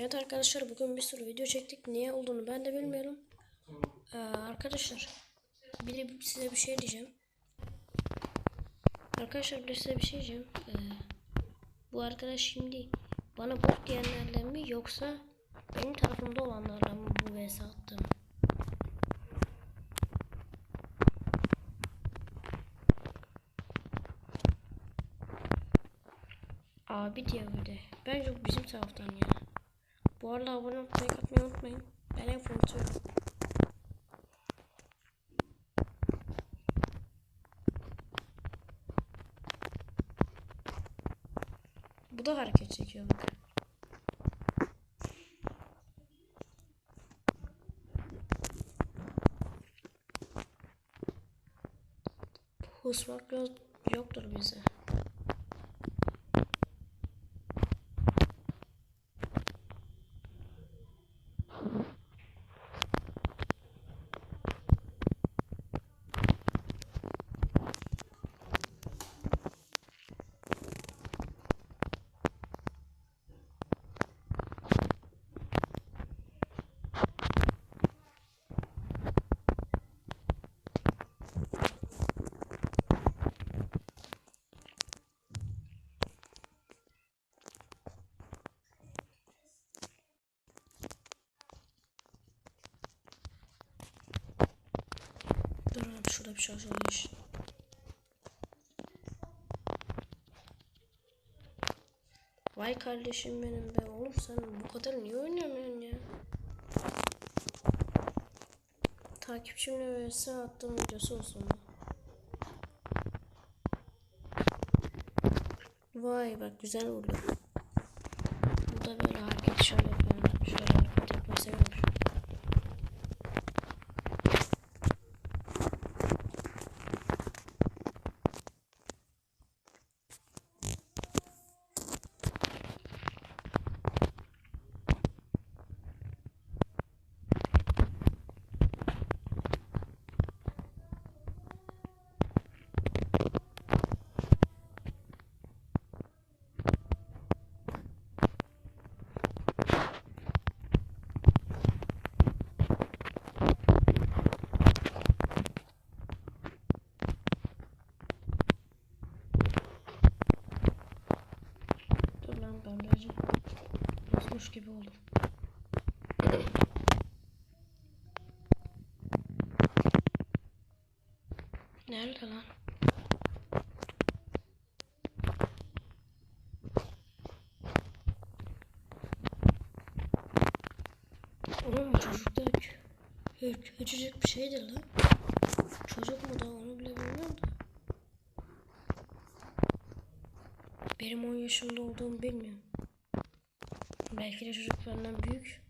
Evet arkadaşlar bugün bir sürü video çektik. Niye olduğunu ben de bilmiyorum. Ee, arkadaşlar bir de size bir şey diyeceğim. Arkadaşlar bir de size bir şey diyeceğim. Ee, bu arkadaş şimdi bana bot diyenlerden mi yoksa benim tarafımda olanlardan mı bu vs attım? Abi diyor bir de. Bence bizim taraftan ya. Bu arada abone olup like atmayı unutmayın. Ben hep unutuyorum. Bu da hareket çekiyor bak. Husmak yok, yoktur bize. Dur abi şurada bir şarj almış. Vay kardeşim benim be oğlum sen bu kadar niye oynamıyorsun ya? Takipçimle vs attığım videosu olsun. Vay bak güzel vurdu. Bu da böyle hareket şöyle yapıyorum. Şöyle hareket yapmayı seviyorum. Dur lan ben birazcık bozmuş gibi oldum. Nerede lan? Oğlum çocuk da hiç, küçücük bir şeydir lan. Çocuk mu da onu bile bilmiyorum da. Benim 10 yaşında olduğumu bilmiyorum. Belki de çocuk büyük.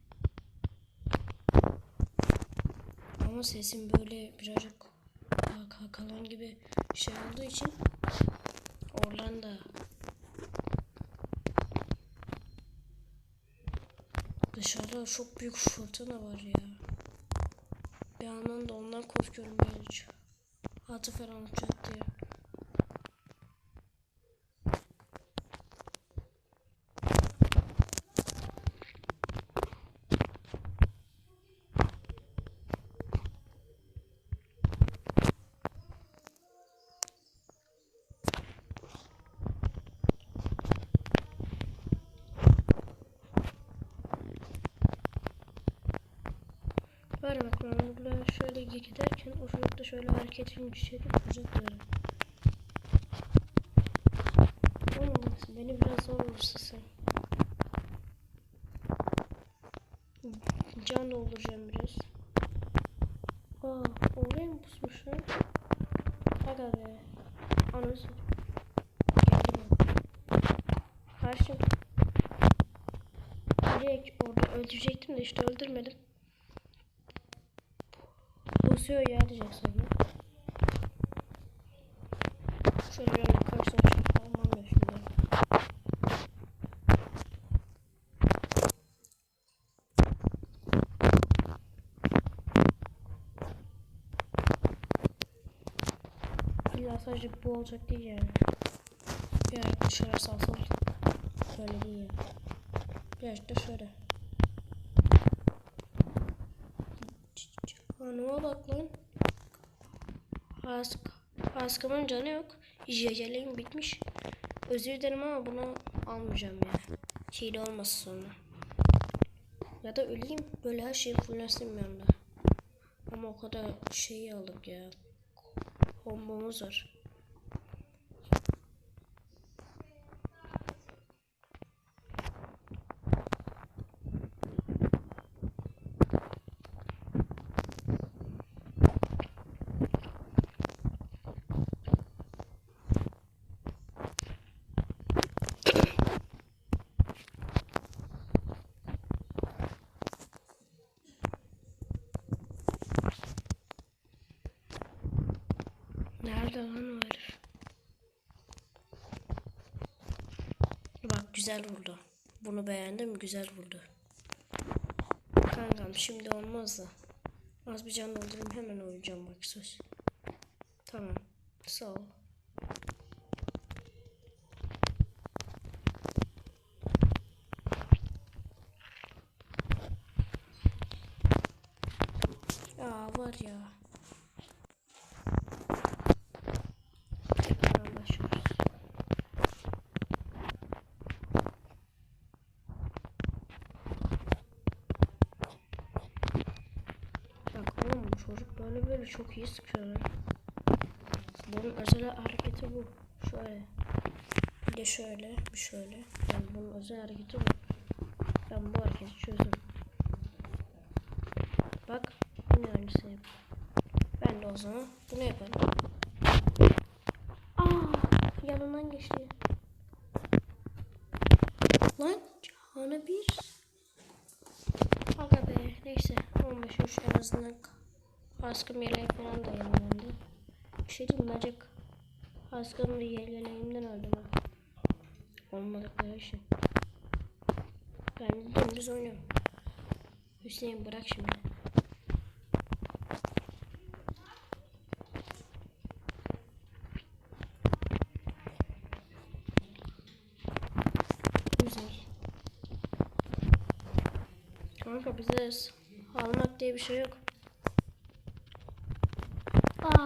Ama sesim böyle birazcık ka- kalan gibi şey olduğu için Orlando Dışarıda çok büyük fırtına var ya. Bir yandan da ondan korkuyorum birazcık. Hatı falan uçacak diye. Var bak ben burada şöyle giderken da şöyle hareketini vuracak böyle. Oğlum bak beni biraz zor vursa sen. Can dolduracağım biraz. Aa oraya mı pusmuş lan? Aga be. Anası. Geldim. Karşım. Direkt orada öldürecektim de işte öldürmedim. Pusuyor ya diyecek sonra. Şöyle bir kaç tane almam da şunları. İlla sadece bu olacak değil yani. Bir ara dışarı salsam. Şöyle değil yani. Birazcık da Hanıma bak lan. Hask, Haskımın canı yok. Jejeleğim bitmiş. Özür dilerim ama bunu almayacağım ya. Hile olmasın sonra. Ya da öleyim. Böyle her şeyi fullensin bir anda. Ama o kadar şeyi aldık ya. Kombomuz var. Nerede lan o herif? Bak güzel vurdu. Bunu beğendim güzel vurdu. Kankam şimdi olmaz da. Az bir can doldurayım hemen oynayacağım bak söz. Tamam. Sağ ol. Ya var ya. Hemen başlıyoruz. Bak oğlum bu çocuk böyle böyle çok iyi sıkıyor. lan. Bunun özel hareketi bu. Şöyle. Bir de şöyle, bir şöyle. Yani bunun özel hareketi bu. Ben bu hareketi çözdüm. Bak, yine aynısını yap. Ben de o zaman bunu yaparım. Aa, yanından geçti. Lan canı bir. Aga be neyse 15 3 en azından kaskım yeleği falan da yanımda. Bir şey diyeyim mi acık kaskım da yeleğimden öldüm ha. Olmadıkları şey. Ben dümdüz oynuyorum. Hüseyin bırak şimdi. Güzel. Kanka bize almak diye bir şey yok.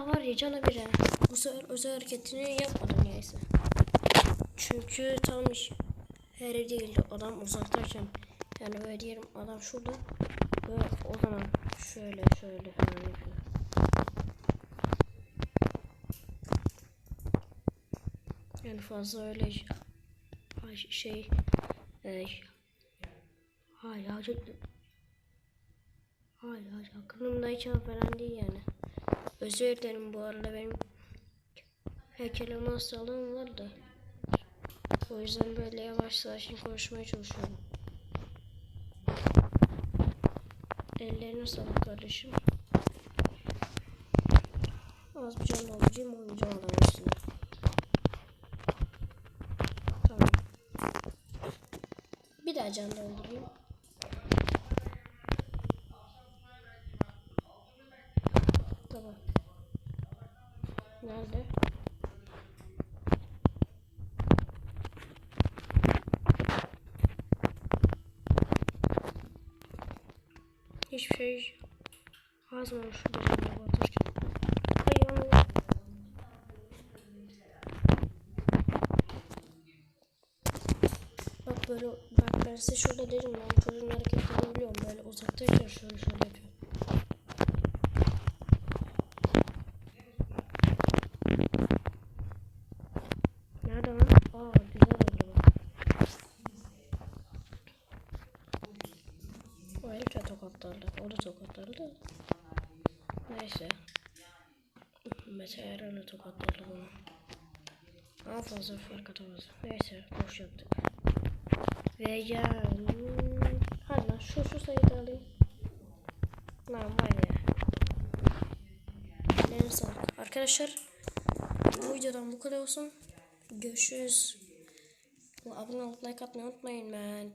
Var ya cana bire. Bu sefer özel hareketini yapmadım neyse. Çünkü tam iş her değildi. Adam uzaktayken yani böyle diyelim adam şurada ve o zaman şöyle şöyle falan yapıyor. Yani fazla öyle ş- ay, şey e, hala hala aklımdayken falan değil yani. Özür dilerim bu arada benim heykeleme hastalığım var da. O yüzden böyle yavaş sakin konuşmaya çalışıyorum. Ellerine sağlık kardeşim. Az bir can alacağım oynayacağım adamın üstüne. Tamam. Bir daha can doldurayım. Tamam. Nerede? Hiçbir şey şurada canına batırken. Ay Allah. Bak böyle bak ben size şurada dedim bu çocuğun hareketlerini biliyorum böyle uzaktayken şöyle şöyle yapıyor. Nerede lan? Aa güzel oldu bak. O herif de tokatlardı. O da. Neyse. Mete Eren'e tokatlardı bunu. Ama fazla fark atamaz. Neyse boş yaptık. Ve yani... Hadi lan şu şu sayıyı da alayım. Lan var ya. Ellerine sağlık. Arkadaşlar bu videodan bu kadar olsun. Görüşürüz. Abone olup like atmayı unutmayın ben.